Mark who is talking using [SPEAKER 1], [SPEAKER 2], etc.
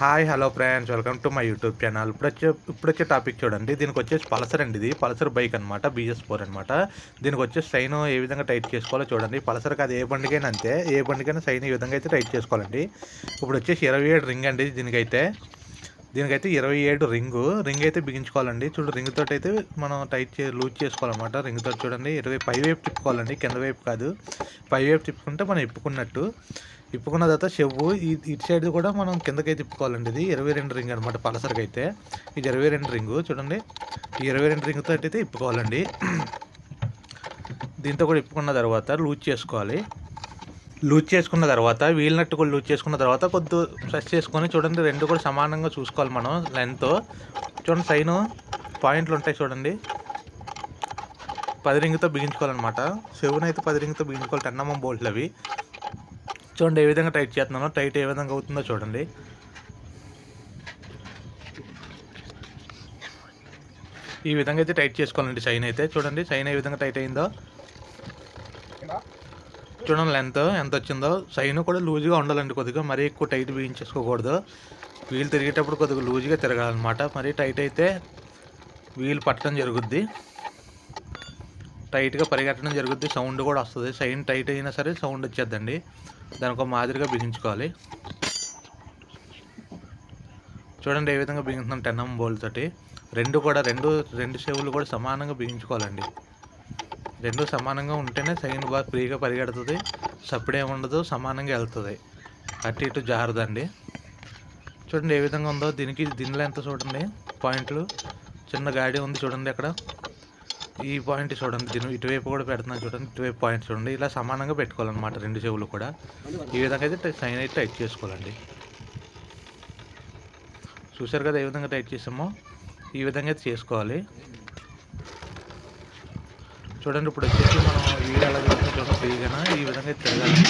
[SPEAKER 1] Hi hello friends. Welcome to my YouTube channel. ఇప్పుడు వచ్చే ఇప్పుడు వచ్చే టాపిక్ చూడండి. దీనికి వచ్చేసి పల్సర్ అండి ఇది. పల్సర్ బైక్ అనమాట బీఎస్ ఫోర్ అనమాట దీనికి వచ్చే సైన్ ఏ విధంగా టైట్ చేసుకోవాలో చూడండి. పల్సర్ కాదు ఏ బండికైనా అంతే. ఏ బండికైనా సైన్ ఈ విధంగా అయితే టైట్ చేసుకోవాలండి. ఇప్పుడు వచ్చేసి ఇరవై ఏడు రింగ్ అండి దీనికైతే. దీనికైతే ఇరవై ఏడు రింగు. రింగ్ అయితే బిగించుకోవాలండి. చూడు రింగ్ తోటి అయితే మనం టైట్ చే లూజ్ చేసుకోవాలన్నమాట. రింగ్ తోటి చూడండి. ఇరవై పై వైపు తిప్పుకోవాలండి. కింద వైపు కాదు. పై వైపు తిప్పుకుంటే మనం ఇప్పుకున్నట్టు. ఇప్పుకున్న తర్వాత చెవు ఇటు సైడ్ కూడా మనం కిందకైతే తిప్పుకోవాలండి ఇది. ఇరవై రెండు రింగ్ అనమాట పలసరికి అయితే. ఇది ఇరవై రెండు రింగు. చూడండి. ఈ ఇరవై రెండు రింగుతో అయితే ఇప్పుకోవాలండి. దీంతో కూడా ఇప్పుకున్న తర్వాత లూజ్ చేసుకోవాలి. లూజ్ చేసుకున్న తర్వాత వీల్ నట్టు కూడా లూజ్ చేసుకున్న తర్వాత కొద్ది ప్రెస్ చేసుకొని చూడండి రెండు కూడా సమానంగా చూసుకోవాలి మనం లెంత్ చూడండి సైను పాయింట్లు ఉంటాయి చూడండి. పది రింగ్తో బిగించుకోవాలన్నమాట. సెవెన్ అయితే పది రింగ్తో బిగించుకోవాలి టెన్నమ్మ బోల్ట్లు అవి. చూడండి ఏ విధంగా టైట్ చేస్తున్నానో టైట్ ఏ విధంగా అవుతుందో చూడండి. ఈ విధంగా అయితే టైట్ చేసుకోవాలండి సైన్ అయితే. చూడండి సైన్ ఏ విధంగా టైట్ అయిందో. చూడండి లెంత్ ఎంత వచ్చిందో? సైన్ కూడా లూజ్గా ఉండాలండి కొద్దిగా. మరీ ఎక్కువ టైట్ బిగించేసుకోకూడదు. వీల్ తిరిగేటప్పుడు కొద్దిగా లూజ్గా తిరగాలన్నమాట. మరీ టైట్ అయితే వీల్ పట్టడం జరుగుద్ది. టైట్గా పరిగెట్టడం జరుగుద్ది. సౌండ్ కూడా వస్తుంది. సైన్ టైట్ అయినా సరే సౌండ్ వచ్చేద్దండి. దానికి మాదిరిగా బిగించుకోవాలి. చూడండి ఏ విధంగా బిగించున్నాం టెన్ ఎం బోల్ తోటి. రెండు కూడా రెండు రెండు సేవులు కూడా సమానంగా బిగించుకోవాలండి. రెండు సమానంగా ఉంటేనే సైన్ బాగా ఫ్రీగా పరిగెడుతుంది. సప్పుడే ఉండదు సమానంగా వెళ్తుంది. అటు ఇటు జారదండి. చూడండి ఏ విధంగా ఉందో. దీనికి దీనిలో ఎంత చూడండి. పాయింట్లు. చిన్న గాడి ఉంది చూడండి అక్కడ. ఈ పాయింట్ చూడండి. దీని ఇటువైపు కూడా పెడుతున్నాను చూడండి. ఇటువైపు పాయింట్ చూడండి. ఇలా సమానంగా పెట్టుకోవాలన్నమాట రెండు చెవులు కూడా. ఈ విధంగా అయితే సైన్ అయితే టైట్ చేసుకోవాలండి. చూసారు కదా ఏ విధంగా టైట్ చేసామో? ఈ విధంగా అయితే చేసుకోవాలి. చూడండి ఇప్పుడు వచ్చేసి మనం వీడియో ఎలా చూస్తే చూడండి. ఫ్రీగా ఈ విధంగా తిరగాలి.